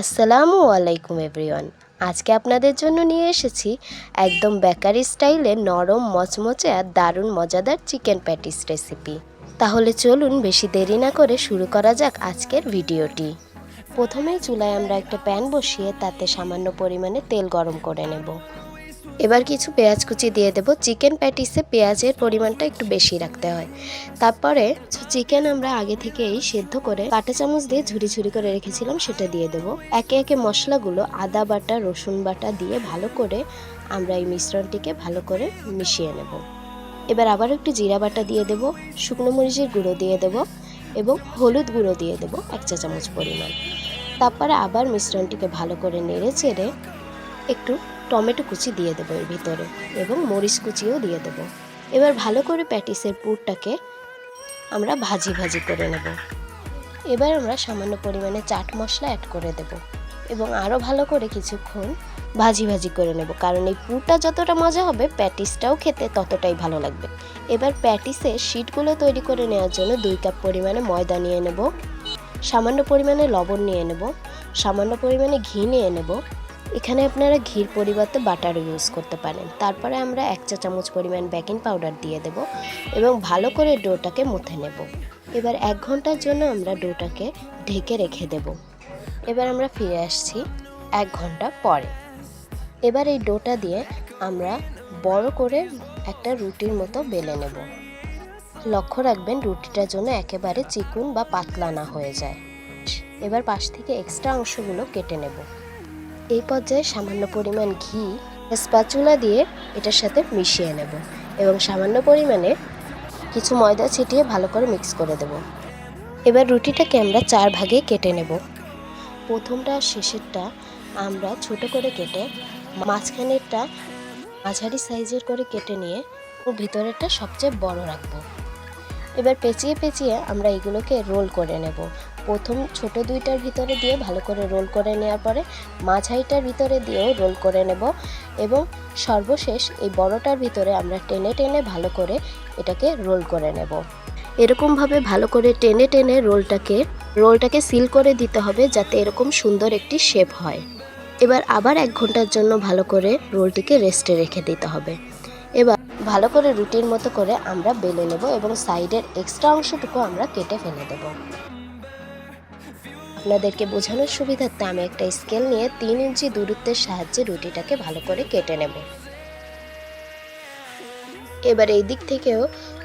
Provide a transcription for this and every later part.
আসসালামু আলাইকুম এভরিওয়ান। আজকে আপনাদের জন্য নিয়ে এসেছি একদম বেকারি স্টাইলে নরম, মচমচে আর দারুণ মজাদার চিকেন প্যাটিস রেসিপি। তাহলে চলুন বেশি দেরি না করে শুরু করা যাক আজকের ভিডিওটি। প্রথমেই চুলায় আমরা একটা প্যান বসিয়ে তাতে সামান্য পরিমাণে তেল গরম করে নেব। এবার কিছু পেঁয়াজ কুচি দিয়ে দেব। চিকেন প্যাটিসে পেঁয়াজের পরিমাণটা একটু বেশি রাখতে হয়। তারপরে চিকেন আমরা আগে থেকেই সেদ্ধ করে কাঁটা চামচ দিয়ে ঝুরি ঝুরি করে রেখেছিলাম, সেটা দিয়ে দেব। একে একে মশলাগুলো আদা বাটা, রসুন বাটা দিয়ে ভালো করে আমরা এই মিশ্রণটিকে ভালো করে মিশিয়ে নেব। এবার আবার একটু জিরা বাটা দিয়ে দেব, শুকনো মরিচের গুঁড়ো দিয়ে দেব এবং হলুদ গুঁড়ো দিয়ে দেব এক চা চামচ পরিমাণ। তারপরে আবার মিশ্রণটিকে ভালো করে নেড়ে চেড়ে একটু টমেটো কুচি দিয়ে দেবো এর ভিতরে এবং মরিচ কুচিও দিয়ে দেবো। এবার ভালো করে প্যাটিসের পুরটাকে আমরা ভাজি ভাজি করে নেব। এবার আমরা সামান্য পরিমাণে চাট মশলা অ্যাড করে দেব এবং আরও ভালো করে কিছুক্ষণ ভাজি ভাজি করে নেব। কারণ এই পুরটা যতটা মজা হবে, প্যাটিসটাও খেতে ততটাই ভালো লাগবে। এবার প্যাটিসের শিটগুলো তৈরি করে নেওয়ার জন্য দুই কাপ পরিমাণে ময়দা নিয়ে নেব। সামান্য পরিমাণে লবণ নিয়ে নেব। সামান্য পরিমাণে ঘি নিয়ে নেব। এখানে আপনারা ঘির পরিবর্তে বাটার ইউজ করতে পারেন। তারপরে আমরা এক চা চামচ পরিমাণ বেকিং পাউডার দিয়ে দেব এবং ভালো করে ডোটাকে মুথে নেব। এবার এক ঘণ্টার জন্য আমরা ডোটাকে ঢেকে রেখে দেব। এবার আমরা ফিরে আসছি এক ঘণ্টা পরে। এবার এই ডোটা দিয়ে আমরা বড় করে একটা রুটির মতো বেলে নেব। লক্ষ্য রাখবেন রুটিটার জন্য একেবারে চিকুন বা পাতলা না হয়ে যায়। এবার পাশ থেকে এক্সট্রা অংশগুলো কেটে নেব। এই পর্যায়ে সামান্য পরিমাণ ঘি স্প্যাচুলা দিয়ে এটার সাথে মিশিয়ে নেব এবং সামান্য পরিমাণে কিছু ময়দা ছিটিয়ে ভালো করে মিক্স করে দেব। এবার রুটিটাকে আমরা চার ভাগে কেটে নেব। প্রথমটা আর শেষেরটা আমরা ছোট করে কেটে, মাঝখানেরটা মাঝারি সাইজের করে কেটে নিয়ে ও ভিতরেরটা সবচেয়ে বড় রাখব। এবার পেঁচিয়ে পেঁচিয়ে আমরা এগুলোকে রোল করে নেব। প্রথম ছোট দুইটার ভিতরে দিয়ে ভালো করে রোল করে নেওয়ার পরে মাঝাইটার ভিতরে দিয়েও রোল করে নেব এবং সর্বশেষ এই বড়টার ভিতরে আমরা টেনে টেনে ভালো করে এটাকে রোল করে নেব। এরকমভাবে ভালো করে টেনে টেনে রোলটাকে রোলটাকে সিল করে দিতে হবে যাতে এরকম সুন্দর একটি শেপ হয়। এবার আবার এক ঘণ্টার জন্য ভালো করে রোলটিকে রেস্টে রেখে দিতে হবে। এবার ভালো করে রুটির মতো করে আমরা বেলে নেব এবং সাইডের এক্সট্রা অংশটুকু আমরা কেটে ফেলে দেব। আপনাদেরকে বোঝানোর সুবিধার্থে আমি একটা স্কেল নিয়ে তিন ইঞ্চি দূরত্বের সাহায্যে রুটিটাকে ভালো করে কেটে নেব। এবার এই দিক থেকেও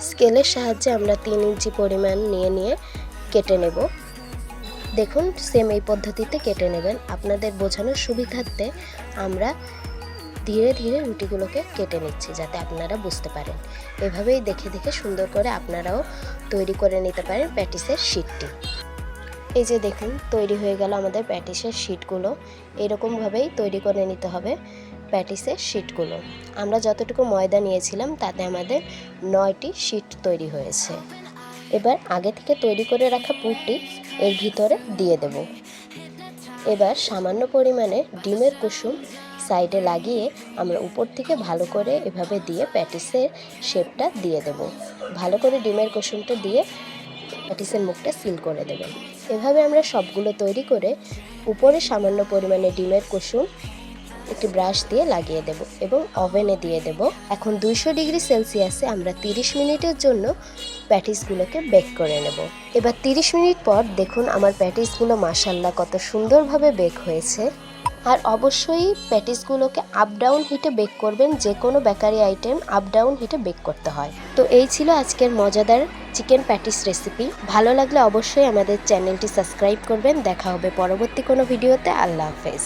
স্কেলের সাহায্যে আমরা তিন ইঞ্চি পরিমাণ নিয়ে নিয়ে কেটে নেব। দেখুন সেম এই পদ্ধতিতে কেটে নেবেন। আপনাদের বোঝানোর সুবিধার্থে আমরা ধীরে ধীরে রুটিগুলোকে কেটে নিচ্ছি যাতে আপনারা বুঝতে পারেন। এভাবেই দেখে দেখে সুন্দর করে আপনারাও তৈরি করে নিতে পারেন প্যাটিসের শিটটি। এই যে দেখুন, তৈরি হয়ে গেল আমাদের প্যাটিসের শিটগুলো। এরকমভাবেই তৈরি করে নিতে হবে প্যাটিসের শিটগুলো। আমরা যতটুকু ময়দা নিয়েছিলাম, তাতে আমাদের নয়টি শিট তৈরি হয়েছে। এবার আগে থেকে তৈরি করে রাখা পুরটি এর ভিতরে দিয়ে দেব। এবার সামান্য পরিমাণে ডিমের কুসুম সাইডে লাগিয়ে আমরা উপর থেকে ভালো করে এভাবে দিয়ে প্যাটিসের শেপটা দিয়ে দেব। ভালো করে ডিমের কুসুমটা দিয়ে প্যাটিসের মুখটা সিল করে দেবেন। এভাবে আমরা সবগুলো তৈরি করে উপরে সামান্য পরিমাণে ডিমের কুসুম, একটি ব্রাশ দিয়ে লাগিয়ে দেব এবং ওভেনে দিয়ে দেব। এখন দুইশো ডিগ্রি সেলসিয়াসে আমরা 30 মিনিটের জন্য প্যাটিসগুলোকে বেক করে নেব। এবার 30 মিনিট পর দেখুন আমার প্যাটিসগুলো মাসাল্লাহ কত সুন্দরভাবে বেক হয়েছে। আর অবশ্যই প্যাটিসগুলোকে আপ ডাউন হিটে বেক করবেন যে কোনো বেকারি আইটেম আপ ডাউন হিটে বেক করতে হয়। তো এই ছিল আজকের মজাদার চিকেন প্যাটিস রেসিপি। ভালো লাগলে অবশ্যই আমাদের চ্যানেলটি সাবস্ক্রাইব করবেন। দেখা হবে পরবর্তী কোনো ভিডিওতে। আল্লাহ হাফেজ।